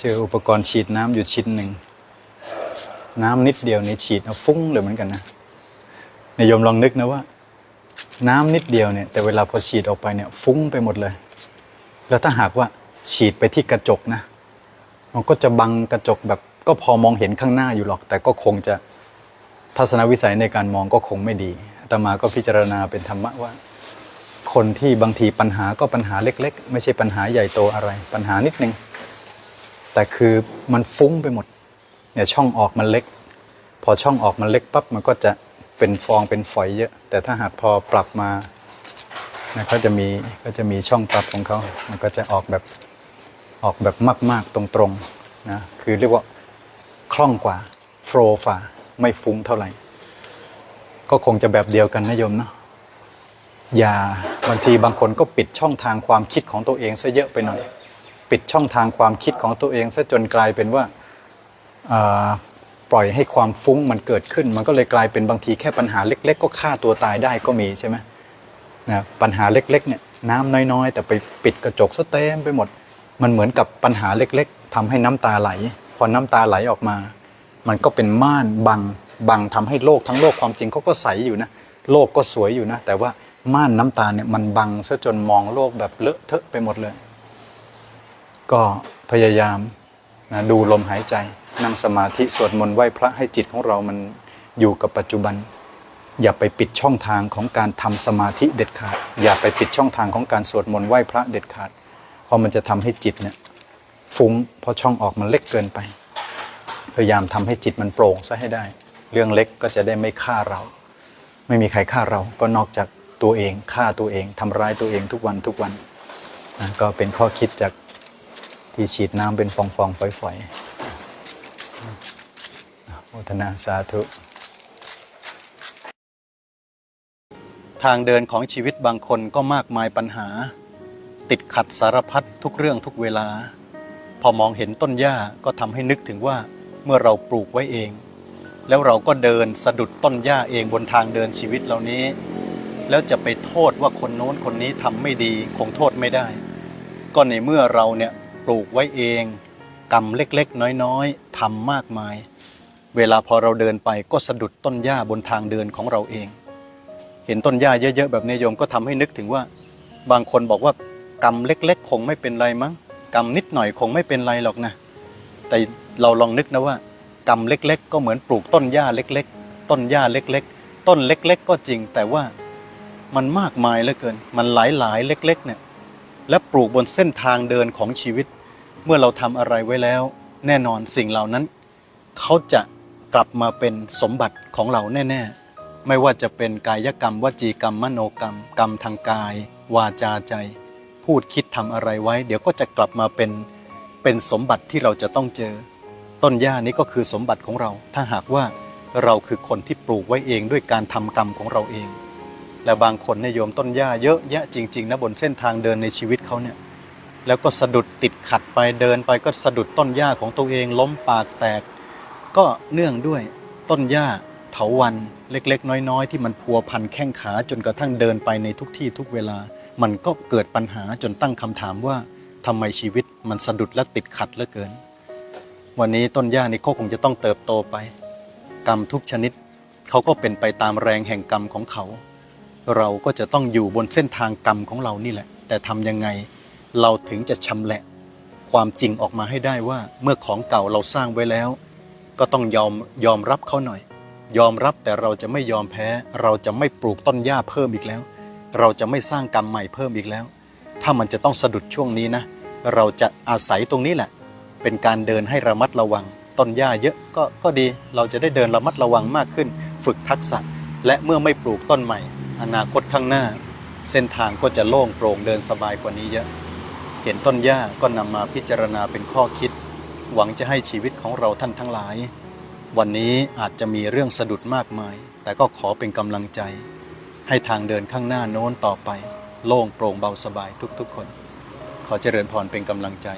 เจออุปกรณ์ฉีดน้ำอยู่ชิ้นหนึ่ง น้ำนิดเดียวในฉีดเอาฟุ้งเลยเหมือนกันนะนายโยมลองนึกนะว่า น้ำนิดเดียวเนี่ย แต่เวลาพอฉีดออกไปเนี่ย ฟุ้งไปหมดเลย แล้วถ้าหากว่าฉีดไปที่กระจกนะ มันก็จะบังกระจกแบบก็พอมองเห็นข้างหน้าอยู่หรอก แต่ก็คงจะทัศนวิสัยในการมองก็คงไม่ดีตมาก็พิจารณาเป็นธรรมะว่า คนที่บางทีปัญหาก็ปัญหาเล็ก ๆ ไม่ใช่ปัญหาใหญ่โตอะไร ปัญหานิดนึง แต่คือมันฟุ้งไปหมดเนี่ยช่องออกมันเล็ก พอช่องออกมันเล็กปั๊บมันก็จะเป็นฟองเป็นฝอยเยอะ แต่ถ้าหากพอปรับมานะก็จะมีก็จะมีช่องปรับของเขามันก็จะออกแบบออกแบบมาก ๆ ตรงๆนะคือเรียกว่าคล่องกว่าโฟล์ฝ่าไม่ฟุ้งเท่าไหร่ ก็คงจะแบบเดียวกันนะโยมเนาะอย่าบางทีบางคนก็ปิดช่องทางความคิดของตัวเองซะเยอะไปหน่อย ปิดช่องทางความคิดของตัวเองซะจนกลายเป็นว่าปล่อยให้ความฟุ้งมันเกิดขึ้น มันก็เลยกลายเป็นบางทีแค่ปัญหาเล็ก ๆ ก็ฆ่าตัวตายได้ก็มีใช่ไหมนะปัญหาเล็กๆเนี่ยน้ำน้อยๆ แต่ไปปิดกระจกซะเต็มไปหมด มันเหมือนกับปัญหาเล็กๆทำให้น้ำตาไหล พอน้ำตาไหลออกมา มันก็เป็นม่านบังบังทำให้โลกทั้งโลกความจริงเขาก็ใสอยู่นะโลกก็สวยอยู่นะ แต่ว่าม่านน้ำตาเนี่ยมันบังซะจนมองโลกแบบเลอะเทอะไปหมดเลย ก็พยายามนะดูลมหายใจ นั่งสมาธิสวดมนต์ไหว้พระให้จิตของเรามันอยู่กับปัจจุบัน อย่าไปปิดช่องทางของการทำสมาธิเด็ดขาด อย่าไปปิดช่องทางของการสวดมนต์ไหว้พระเด็ดขาด เพราะมันจะทำให้จิตเนี่ยฟุ้งเพราะช่องออกมันเล็กเกินไป พยายามทำให้จิตมันโปร่งซะให้ได้ เรื่องเล็กก็จะได้ไม่ฆ่าเรา ไม่มีใครฆ่าเราก็นอกจากตัวเองฆ่าตัวเองทำร้ายตัวเองทุกวันทุกวันนะก็เป็นข้อคิดจาก ที่ฉีดน้ำเป็นฟองฟองๆฝอยๆโมทนาสาธุ ทางเดินของชีวิตบางคนก็มากมายปัญหา ติดขัดสารพัดทุกเรื่องทุกเวลา พอมองเห็นต้นหญ้าก็ทำให้นึกถึงว่าเมื่อเราปลูกไว้เอง แล้วเราก็เดินสะดุดต้นหญ้าเองบนทางเดินชีวิตเหล่านี้ แล้วจะไปโทษว่าคนโน้นคนนี้ทำไม่ดีคงโทษไม่ได้ ก็ในเมื่อเราเนี่ย ปลูกไว้เองกรรมเล็กๆ น้อยๆทำมากมาย เวลาพอเราเดินไปก็สะดุดต้นหญ้าบนทางเดินของเราเอง เห็นต้นหญ้าเยอะๆ แบบนี้โยมก็ทำให้นึกถึงว่า บางคนบอกว่ากรรมเล็กๆ คงไม่เป็นไรมั้งกรรมนิดหน่อยคงไม่เป็นไรหรอกนะ แต่เราลองนึกนะว่ากรรมเล็กๆ ก็เหมือนปลูกต้นหญ้าเล็ก ๆ ต้นหญ้าเล็ก ๆ ต้นเล็ก ๆ ก็จริง แต่ว่ามันมากมายเหลือเกิน มันหลายๆ เล็ก ๆ เนี่ย และปลูกบนเส้นทางเดินของชีวิต เมื่อเราทำอะไรไว้แล้ว แน่นอนสิ่งเหล่านั้น เขาจะกลับมาเป็นสมบัติของเราแน่ ๆ ไม่ว่าจะเป็นกายกรรม วจีกรรม มโนกรรม กรรมทางกาย วาจาใจ พูดคิดทำอะไรไว้ เดี๋ยวก็จะกลับมาเป็นเป็นสมบัติที่เราจะต้องเจอ ต้นหญ้านี้ก็คือสมบัติของเรา ถ้าหากว่าเราคือคนที่ปลูกไว้เองด้วยการทำกรรมของเราเอง และบางคนนโยมต้นหญ้าเยอะแยะจริง ๆนะบนเส้นทางเดินในชีวิตเขาเนี่ย แล้วก็สะดุดติดขัดไปเดินไปก็สะดุดต้นหญ้าของตัวเองล้มปากแตก ก็เนื่องด้วยต้นหญ้าเถาวันเล็ก ๆ น้อย ๆ ที่มันพัวพันแข้งขาจนกระทั่งเดินไปในทุกที่ทุกเวลา มันก็เกิดปัญหาจนตั้งคำถามว่าทำไมชีวิตมันสะดุดและติดขัดเหลือเกิน วันนี้ต้นหญ้านี่เขาคงจะต้องเติบโตไป กรรมทุกชนิดเขาก็เป็นไปตามแรงแห่งกรรมของเขา เราก็จะต้องอยู่บนเส้นทางกรรมของเรานี่แหละ แต่ทำยังไง เราถึงจะชำแหละความจริงออกมาให้ได้ว่าเมื่อของเก่าเราสร้างไว้แล้ว ก็ต้องยอมยอมรับเขาหน่อย ยอมรับแต่เราจะไม่ยอมแพ้ เราจะไม่ปลูกต้นหญ้าเพิ่มอีกแล้ว เราจะไม่สร้างกรรมใหม่เพิ่มอีกแล้ว ถ้ามันจะต้องสะดุดช่วงนี้นะ เราจะอาศัยตรงนี้แหละ เป็นการเดินให้ระมัดระวัง ต้นหญ้าเยอะก็ก็ดี เราจะได้เดินระมัดระวังมากขึ้น ฝึกทักษะ และเมื่อไม่ปลูกต้นใหม่ อนาคตข้างหน้า เส้นทางก็จะโล่งโปร่งเดินสบายกว่านี้เยอะ เห็นต้นหญ้าก็นำมาพิจารณาเป็นข้อคิด หวังจะให้ชีวิตของเราท่านทั้งหลาย วันนี้อาจจะมีเรื่องสะดุดมากมาย แต่ก็ขอเป็นกำลังใจ ให้ทางเดินข้างหน้าโน้นต่อไป โล่งโปร่งเบาสบายทุกๆคน ขอเจริญพรเป็นกำลังใจ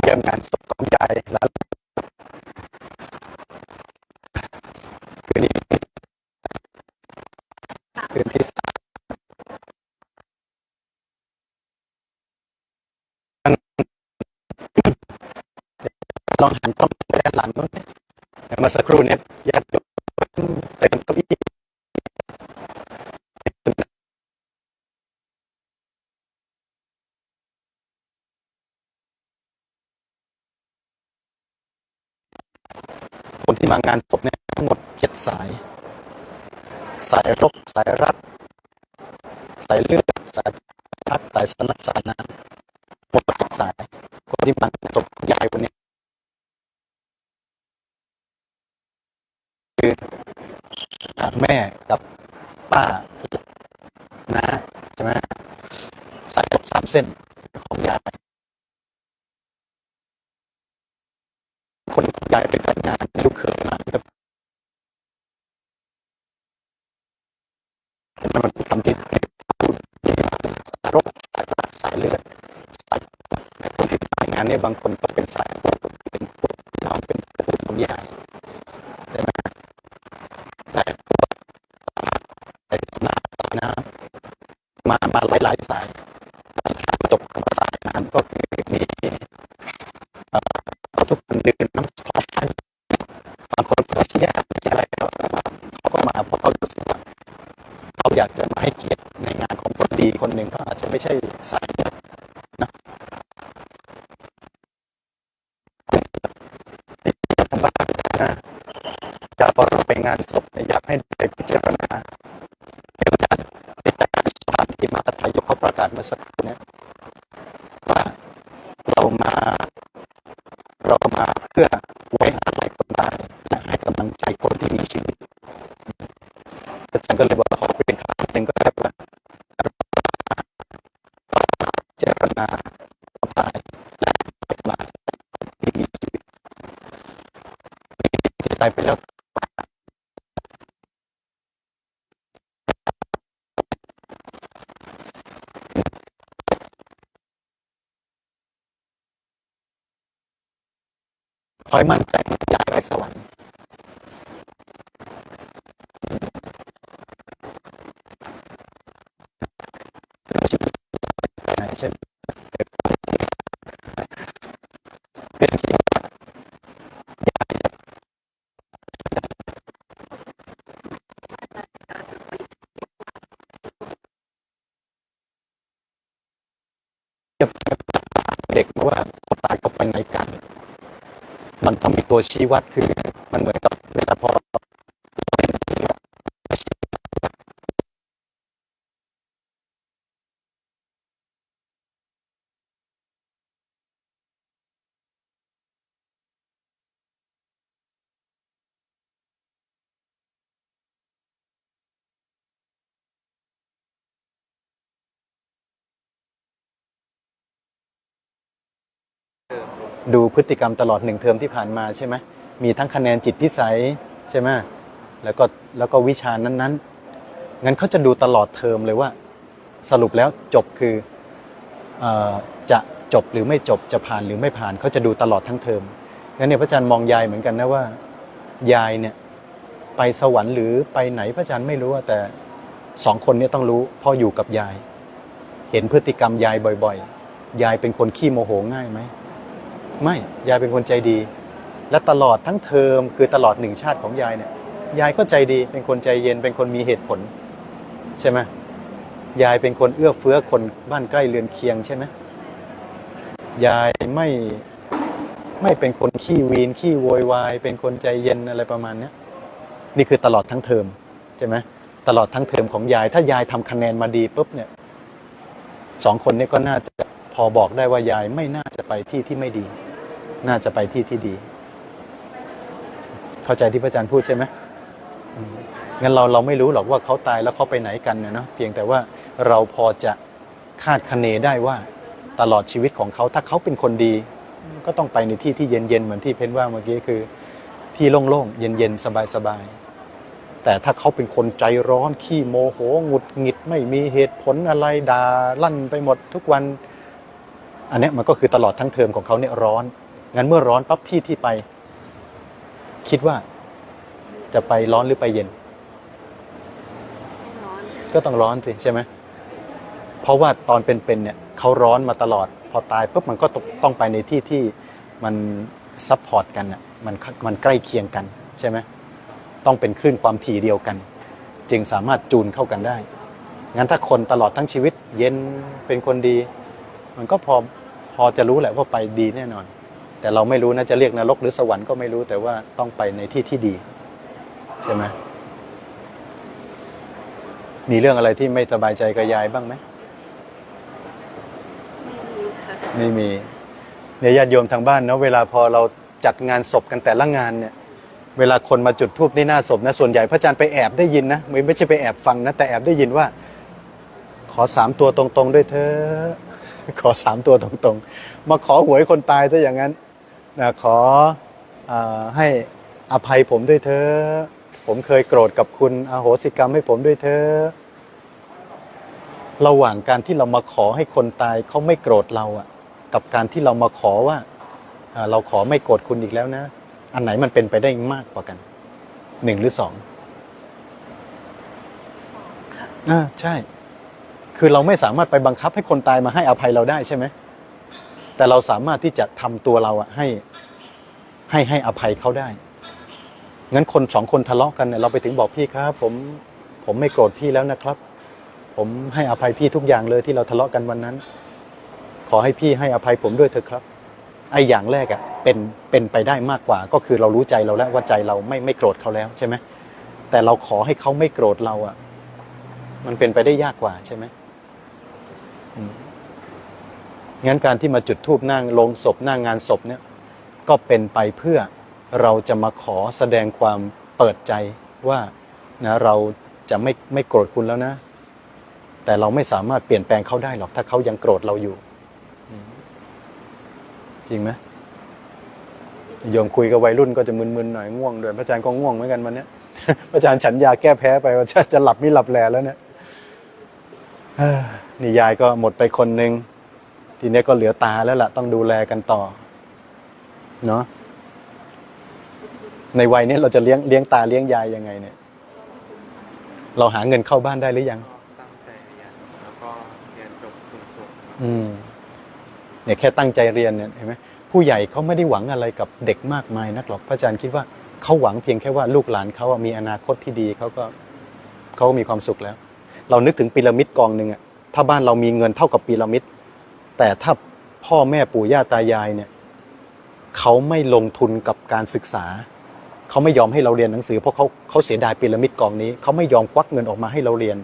เตรียมงานศพของยายแล้ว องหันกล้องไปด้านหลังนู้นเมื่อสักครู่เนี้ยญาติโยมเต็มเก้าอี้คนที่มางานศพเนี่ยทั้งหมดเจ็ดสาย สายรกสายรัก สายเลือดสายพัดสายสนักสายน้ำหมดเจ็ดสาย คนที่มางานศพยายคนนี้ คือ แม่กับป้านะใช่ไหมสายสามเส้นของยายคนของยายเป็นแต่งงานลูกเขยมาครับเห็นไหมมันเป็นคำที่พูดสายรกสายรักสายเลือดสายแต่คนที่แต่งงานเนี่ยบางคนก็เป็นสายพวกเป็นพวกพี่น้องเป็นตระกูลของยายใช่ไหม แต่พวกสายน้ำสายน้ำ มามาหลายหลายๆสาย เร เป็นที่ว่าเด็กว่าตายก็ไปไหนกัน มันต้องมีตัวชี้วัดคือมันเหมือน ดูพฤติกรรมตลอดหนึ่งเทอมที่ผ่านมาใช่ไหมมีทั้งคะแนนจิตพิสัยใช่ไหมแล้วก็แล้วก็วิชานั้นๆงั้นเขาจะดูตลอดเทอมเลยว่า สรุปแล้วจบคืออจะจบหรือไม่จบจะผ่านหรือไม่ผ่านเขาจะดูตลอดทั้งเทอมงั้นเนี่ยพระอาจารย์มองยายเหมือนกันนะว่ายายเนี่ยไปสวรรค์หรือไปไหนพระอาจารย์ไม่รู้แต่สองคนเนี้ต้องรู้พ่ออยู่กับยาย เห็นพฤติกรรมยายบ่อย ๆ ยายเป็นคนขี้โมโหง่ายไหม ไม่ ยายเป็นคนใจดี และตลอดทั้งเทอมคือตลอดหนึ่งชาติของยายเนี่ย ยายก็ใจดี เป็นคนใจเย็น เป็นคนมีเหตุผล ใช่ไหมยายเป็นคนเอื้อเฟื้อคนบ้านใกล้เรือนเคียงใช่ไหมยายไม่ไม่เป็นคนขี้วีนขี้โวยวาย เป็นคนใจเย็นอะไรประมาณเนี้ยนี่คือตลอดทั้งเทอมใช่ไหมตลอดทั้งเทอมของยาย ถ้ายายทำคะแนนมาดีปุ๊บเนี่ยสองคนนี้ก็น่าจะพอบอกได้ว่ายายไม่น่าจะไปที่ที่ไม่ดี น่าจะไปที่ที่ดี เข้าใจที่พระอาจารย์พูดใช่ไหมงั้นเราเราไม่รู้หรอกว่าเขาตายแล้วเขาไปไหนกันเนาะเพียงแต่ว่าเราพอจะคาดคะเนได้ว่าตลอดชีวิตของเขาถ้าเขาเป็นคนดี ก็ต้องไปในที่ที่เย็นๆเหมือนที่เพ้นว่าเมื่อกี้คือ ที่โล่งๆเย็นๆสบายๆแต่ถ้าเขาเป็นคนใจร้อนขี้โมโหหงุดหงิดไม่มีเหตุผลอะไรด่าลั่นไปหมดทุกวัน อันนี้มันก็คือตลอดทั้งเทอมของเขาเนี่ยร้อน งั้นเมื่อร้อนปั๊บที่ที่ไป คิดว่า จะไปร้อนหรือไปเย็นร้อนก็ต้องร้อนสิใช่ไหมเพราะว่าตอนเป็นๆเนี่ยเขาร้อนมาตลอด พอตายปุ๊บมันก็ต้องต้องไปในที่ที่มันซัพพอร์ตกันอะมันมันใกล้เคียงกันใช่ไหมต้องเป็นคลื่นความถี่เดียวกัน จึงสามารถจูนเข้ากันได้ งั้นถ้าคนตลอดทั้งชีวิต เย็นเป็นคนดี มันก็พอพอจะรู้แหละว่าไปดีแน่นอน แต่เราไม่รู้นะจะเรียกนรกหรือสวรรค์ก็ไม่รู้แต่ว่าต้องไปในที่ที่ดี ใช่ไหมมีเรื่องอะไรที่ไม่สบายใจกับยายบ้างไหมไม่มีค่ะไม่มีเนี่ยญาติโยมทางบ้านเนาะเวลาพอเราจัดงานศพกันแต่ละงานเนี่ย เวลาคนมาจุดธูปที่หน้าศพนะส่วนใหญ่พระอาจารย์ไปแอบได้ยินนะไม่ไม่ใช่ไปแอบฟังนะแต่แอบได้ยินว่า ขอสามตัวตรงๆด้วยเธอะขอสามตัวตรงๆ มาขอหวยคนตายซะอย่างนั้น นะขออาให้อภัยผมด้วยเธอะผมเคยโกรธกับคุณอโหสิกรรมให้ผมด้วยเธอะระหว่างการที่เรามาขอให้คนตายเขาไม่โกรธเราอะกับการที่เรามาขอว่าอ่าเราขอไม่โกรธคุณอีกแล้วนะ อันไหนมันเป็นไปได้มากกว่ากัน หนึ่งหรือสองสองค่ะอ่าใช่ คือเราไม่สามารถไปบังคับให้คนตายมาให้อภัยเราได้ใช่ไหม แต่เราสามารถที่จะทำตัวเราอะให้ให้ให้อภัยเขาได้งั้นคนสองคนทะเลาะกันเนี่ยเราไปถึงบอกพี่ครับ ผมผมไม่โกรธพี่แล้วนะครับ ผมให้อภัยพี่ทุกอย่างเลยที่เราทะเลาะกันวันนั้น ขอให้พี่ให้อภัยผมด้วยเถอะครับไอ้อย่างแรกอะเป็นเป็นไปได้มากกว่า ก็คือเรารู้ใจเราแล้วว่าใจเราไม่ไม่โกรธเขาแล้วใช่ไหมแต่เราขอให้เขาไม่โกรธเราอะมันเป็นไปได้ยากกว่าใช่ไหมอืม งั้นการที่มาจุดธูปนั่งลงศพหน้างงานศพเนี่ยก็เป็นไปเพื่อเราจะมาขอแสดงความเปิดใจว่านะเราจะไม่ไม่โกรธคุณแล้วนะ แต่เราไม่สามารถเปลี่ยนแปลงเขาได้หรอกถ้าเขายังโกรธเราอยู่จริงไหมโยมคุยกับวัยรุ่นก็จะมึนๆหน่อยง่วงด้วยพระอาจารย์ก็ง่วงเหมือนกันวันนี้พระอาจารย์ฉันยาแก้แพ้ไปว่าจะจะหลับไม่หลับแลแล้วเนี่ยนี่ยายก็หมดไปคนหนึ่ง ทีนี้ก็เหลือตาแล้วล่ะ ต้องดูแลกันต่อ เนาะในวัยนี้เราจะเลี้ยงเลี้ยงตาเลี้ยงยายยังไงเนี่ย เราหาเงินเข้าบ้านได้หรือยังก็ตั้งใจเรียนแล้วก็เรียนจบสูงๆครับอืมเนี่ยแค่ตั้งใจเรียนเนี่ยเห็นไหมผู้ใหญ่เขาไม่ได้หวังอะไรกับเด็กมากมายนักหรอกพระอาจารย์คิดว่าเขาหวังเพียงแค่ว่าลูกหลานเขาอะมีอนาคตที่ดีเขาก็เขาก็มีความสุขแล้ว เรานึกถึงพีระมิดกองหนึ่งอะถ้าบ้านเรามีเงินเท่ากับพีระมิด แต่ถ้าพ่อแม่ปู่ย่าตายายเนี่ยเขาไม่ลงทุนกับการศึกษา เขาไม่ยอมให้เราเรียนหนังสือ เพราะเขาเขาเสียดายพีระมิดกองนี้ เขาไม่ยอมควักเงินออกมาให้เราเรียน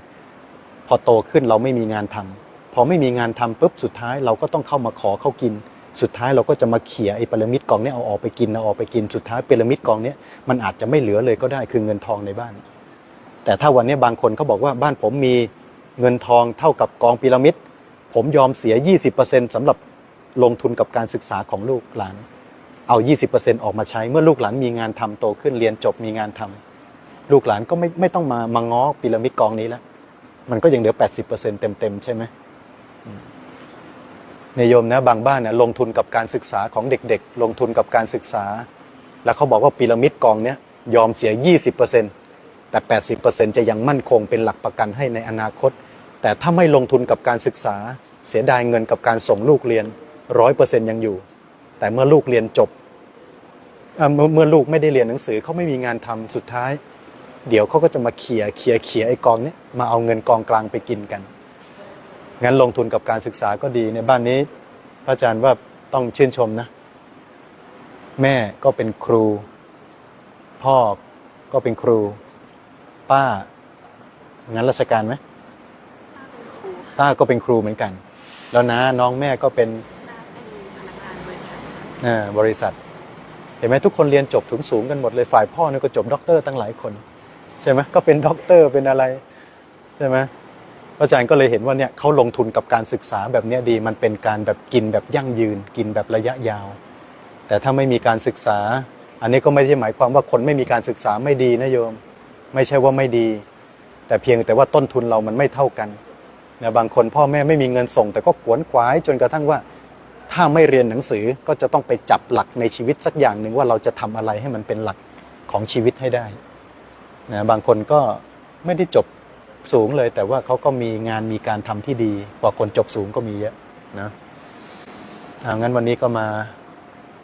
พอโตขึ้นเราไม่มีงานทำพอไม่มีงานทำปุ๊บสุดท้ายเราก็ต้องเข้ามาขอเขากิน สุดท้ายเราก็จะมาเขี่ยไอ้พีระมิดกองนี้เอาออกไปกินเอาออกไปกินสุดท้ายพีระมิดกองนี้มันอาจจะไม่เหลือเลยก็ได้คือเงินทองในบ้าน แต่ถ้าวันนี้บางคนเขาบอกว่าบ้านผมมีเงินทองเท่ากับกองพีระมิด ผมยอมเสีย 20%สำหรับลงทุนกับการศึกษาของลูกหลาน เอา 20%ออกมาใช้เมื่อลูกหลานมีงานทำโตขึ้นเรียนจบมีงานทำลูกหลานก็ไม่ไม่ต้องมามาง้อพีระมิดกองนี้แล้วมันก็ยังเหลือ 80%เต็มๆใช่ไหมอืมเนี่ยโยมนะบางบ้านเนี่ยลงทุนกับการศึกษาของเด็กๆ ลงทุนกับการศึกษา แล้วเขาบอกว่าพีระมิดกองเนี้ยยอมเสีย 20%แต่ 80%จะยังมั่นคงเป็นหลักประกันให้ในอนาคต แต่ถ้าไม่ลงทุนกับการศึกษา เสียดายเงินกับการส่งลูกเรียนร้อยเปอร์เซ็นยังอยู่ แต่เมื่อลูกเรียนจบเมื่อลูกไม่ได้เรียนหนังสือเขาไม่มีงานทำสุดท้าย เดี๋ยวเขาก็จะมาเขี่ยเขี่ยเขี่ยไอ้กองนี้มาเอาเงินกองกลางไปกินกัน งั้นลงทุนกับการศึกษาก็ดีในบ้านนี้พระอาจารย์ว่าต้องชื่นชมนะ แม่ก็เป็นครู พ่อก็เป็นครู ป้างั้นราชการไหม ป้าเป็นครูค่ะป้าก็เป็นครูเหมือนกัน แล้วนะน้องแม่ก็เป็นป้าเป็นพนักงานบริษัทเอ่อบริษัท เห็นไหมทุกคนเรียนจบสูงๆกันหมดเลยฝ่ายพ่อเนี่ยก็จบด็อกเตอร์ตั้งหลายคน ใช่ไหมก็เป็นด็อกเตอร์เป็นอะไร ใช่ไหมพระอาจารย์ก็เลยเห็นว่าเนี่ยเขาลงทุนกับการศึกษาแบบเนี้ยดีมันเป็นการแบบกินแบบยั่งยืน กินแบบระยะยาว แต่ถ้าไม่มีการศึกษา อันนี้ก็ไม่ใช่หมายความว่าคนไม่มีการศึกษาไม่ดีนะโยม ไม่ใช่ว่าไม่ดี แต่เพียงแต่ว่าต้นทุนเรามันไม่เท่ากัน นะบางคนพ่อแม่ไม่มีเงินส่ง แต่ก็ขวนขวายจนกระทั่งว่า ถ้าไม่เรียนหนังสือก็จะต้องไปจับหลักในชีวิตสักอย่างหนึ่งว่าเราจะทำอะไรให้มันเป็นหลักของชีวิตให้ได้นะบางคนก็ไม่ได้จบสูงเลย แต่ว่าเขาก็มีงานมีการทำที่ดีกว่าคนจบสูงก็มีเยอะนะเอางั้นวันนี้ก็มา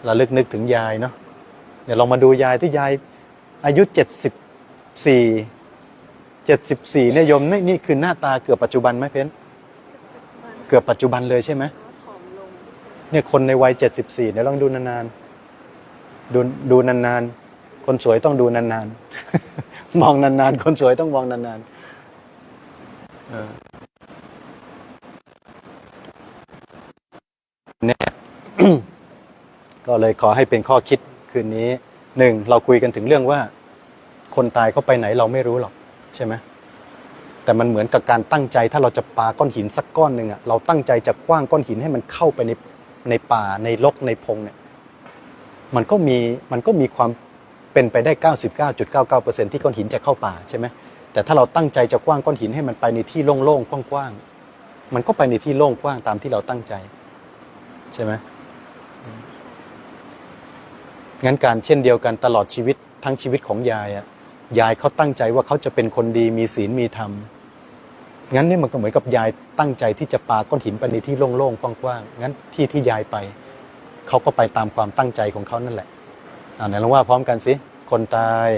ระลึกนึกถึงยายเนาะเดี๋ยวลองมาดูยายที่ยายอายุเจ็ดสิบสี่ เจ็ดสิบสี่เนี่ยโยมนี่นี่คือหน้าตาเกือบปัจจุบันไหมเพ้นเกือบปัจจุบันเลยใช่ไหมผอมลงเนี่ยคนในวัยเจ็ดสิบสี่เนี่ยลองดูนานๆดูดูนานๆ คนสวยต้องดูนานๆ มองนานๆ คนสวยต้องมองนานๆเนี่ยก็เลยขอให้เป็นข้อคิดคืนนี้หนึ่งเราคุยกันถึงเรื่องว่า คนตายเขาไปไหนเราไม่รู้หรอก ใช่ไหมแต่มันเหมือนกับการตั้งใจถ้าเราจะปาก้อนหินสักก้อนหนึ่งอะเราตั้งใจจะกว้างก้อนหินให้มันเข้าไปในในป่าในลกในพงเนี่ยมันก็มีมันก็มีความเป็นไปได้ 99.99%ที่ก้อนหินจะเข้าป่าใช่ไหมแต่ถ้าเราตั้งใจจะกว้างก้อนหินให้มันไปในที่โล่งๆกว้างๆมันก็ไปในที่โล่งกว้างตามที่เราตั้งใจ ใช่ไหมงั้นการเช่นเดียวกันตลอดชีวิตทั้งชีวิตของยายอะ ยายเขาตั้งใจว่าเขาจะเป็นคนดีมีศีลมีธรรมงั้นนี่มันก็เหมือนกับยายตั้งใจที่จะปาก้อนหินไปในที่โล่งๆกว้างๆงั้นที่ที่ยายไปเขาก็ไปตามความตั้งใจของเขานั่นแหละอ่าไหนลองว่าพร้อมกันสิคนตาย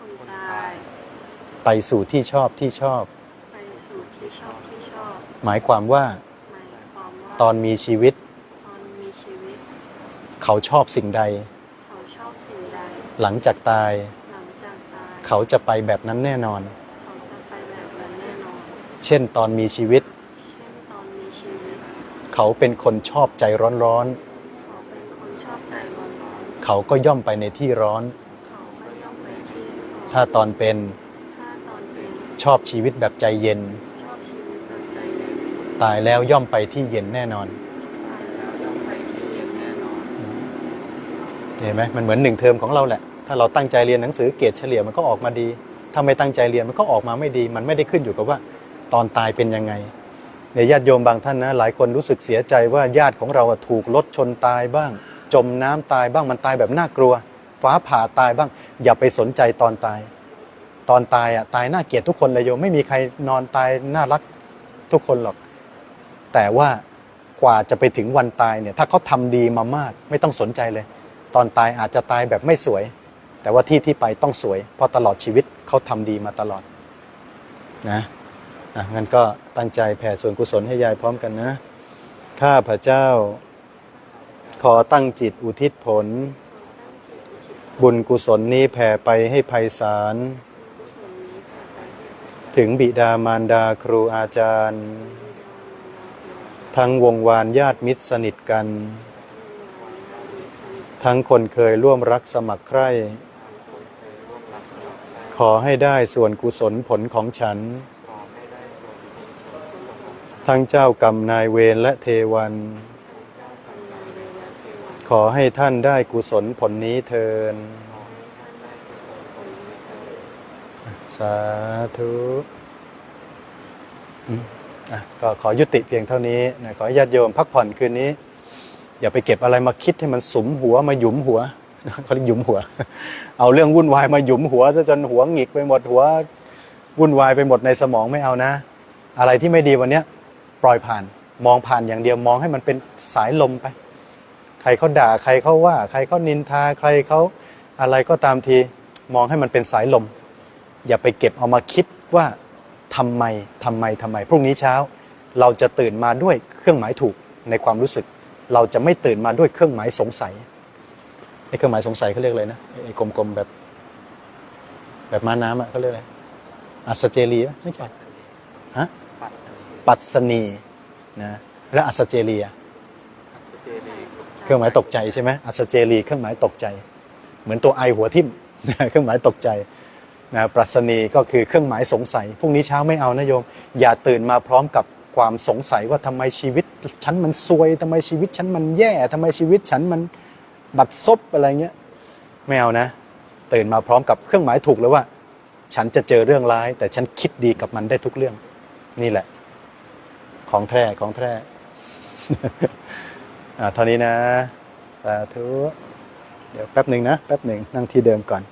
คนตายไปสู่ที่ชอบที่ชอบไปสู่ที่ชอบที่ชอบ หมายความว่าหมายความว่าตอนมีชีวิตตอนมีชีวิต เขาชอบสิ่งใดเขาชอบสิ่งใดหลังจากตาย เขาจะไปแบบนั้นแน่นอน เขาจะไปแบบนั้นแน่นอน เช่นตอนมีชีวิต เช่นตอนมีชีวิต เขาเป็นคนชอบใจร้อนเขาเป็นคนชอบใจร้อนๆ เขาก็ย่อมไปในที่ร้อน ๆเขาก็ย่อมไปที่ร้อนถ้าตอนเป็นถ้าตอนเป็นชอบชีวิตแบบใจเย็น ชอบชีวิตแบบใจเย็นตายแล้วย่อมไปที่เย็นแน่นอน ตายแล้วย่อมไปที่เย็นแน่นอน เห็นไหมมันเหมือนหนึ่งเทอมของเราแหละ ถ้าเราตั้งใจเรียนหนังสือเกรดเฉลี่ยมันก็ออกมาดี ถ้าไม่ตั้งใจเรียนมันก็ออกมาไม่ดี มันไม่ได้ขึ้นอยู่กับว่าตอนตายเป็นยังไงในญาติโยมบางท่านนะหลายคนรู้สึกเสียใจว่าญาติของเราถูกรถชนตายบ้าง จมน้ำตายบ้างมันตายแบบน่ากลัว ฟ้าผ่าตายบ้าง อย่าไปสนใจตอนตาย ตอนตายอะตายน่าเกลียดทุกคนเลยโยมไม่มีใครนอนตายน่ารักทุกคนหรอก แต่ว่ากว่าจะไปถึงวันตายเนี่ยถ้าเขาทำดีมามาก ไม่ต้องสนใจเลย ตอนตายอาจจะตายแบบไม่สวย แต่ว่าที่ที่ไปต้องสวย เพราะตลอดชีวิตเขาทำดีมาตลอดนะอะงั้นก็ตั้งใจแผ่ส่วนกุศลให้ยายพร้อมกันนะข้าพระเจ้า ขอตั้งจิตอุทิศผล บุญกุศลนี้แผ่ไปให้ไพศาลถึงบิดามารดาครูอาจารย์ ทั้งวงวานญาติมิตรสนิทกัน ทั้งคนเคยร่วมรักสมัครใคร่ ขอให้ได้ส่วนกุศลผลของฉัน ทั้งเจ้ากรรมนายเวรและเทวัน ขอให้ท่านได้กุศลผลนี้เทิน สาธุก็ขอยุติเพียงเท่านี้นะขอญาติโยมพักผ่อนคืนนี้ อย่าไปเก็บอะไรมาคิดให้มันสมหัวมาหยุมหัว เขาเรียกยุมหัว เอาเรื่องวุ่นวายมาหยุมหัวซะจนหัวหงิกไปหมดหัววุ่นวายไปหมดในสมองไม่เอานะ อะไรที่ไม่ดีวันเนี้ยปล่อยผ่านมองผ่านอย่างเดียวมองให้มันเป็นสายลมไป ใครเขาด่าใครเขาว่า ใครเขานินทาใครเขาอะไรก็ตามทีมองให้มันเป็นสายลม อย่าไปเก็บเอามาคิดว่าทำไมทำไมทำไม พรุ่งนี้เช้า เราจะตื่นมาด้วยเครื่องหมายถูกในความรู้สึก เราจะไม่ตื่นมาด้วยเครื่องหมายสงสัย ไอ้เครื่องหมายสงสัยเขาเรียกอะไรนะไอ้กลมๆแบบ แบบม้าน้ำอะเขาเรียกอะไรอัสเจรีไม่ใช่ฮะปัดปัสนีนะและอัสเจเรียเครื่องหมายตกใจใช่ไหมอัสเจรีเครื่องหมายตกใจ เหมือนตัวไอหัวทิ่มเครื่องหมายตกใจนะปรัชนีก็คือเครื่องหมายสงสัยพรุ่งนี้เช้าไม่เอานะโยม อย่าตื่นมาพร้อมกับความสงสัยว่าทำไมชีวิตฉันมันซวยทำไมชีวิตฉันมันแย่ทำไมชีวิตฉันมัน บัตรซบอะไรเงี้ยไม่เอานะ ตื่นมาพร้อมกับเครื่องหมายถูกแล้วว่า ฉันจะเจอเรื่องร้าย แต่ฉันคิดดีกับมันได้ทุกเรื่อง นี่แหละ ของแท้ของแท้อ่าเท่านี้นะสาธุเดี๋ยวแป๊บหนึ่งนะ แป๊บหนึ่งนั่งที่เดิมก่อน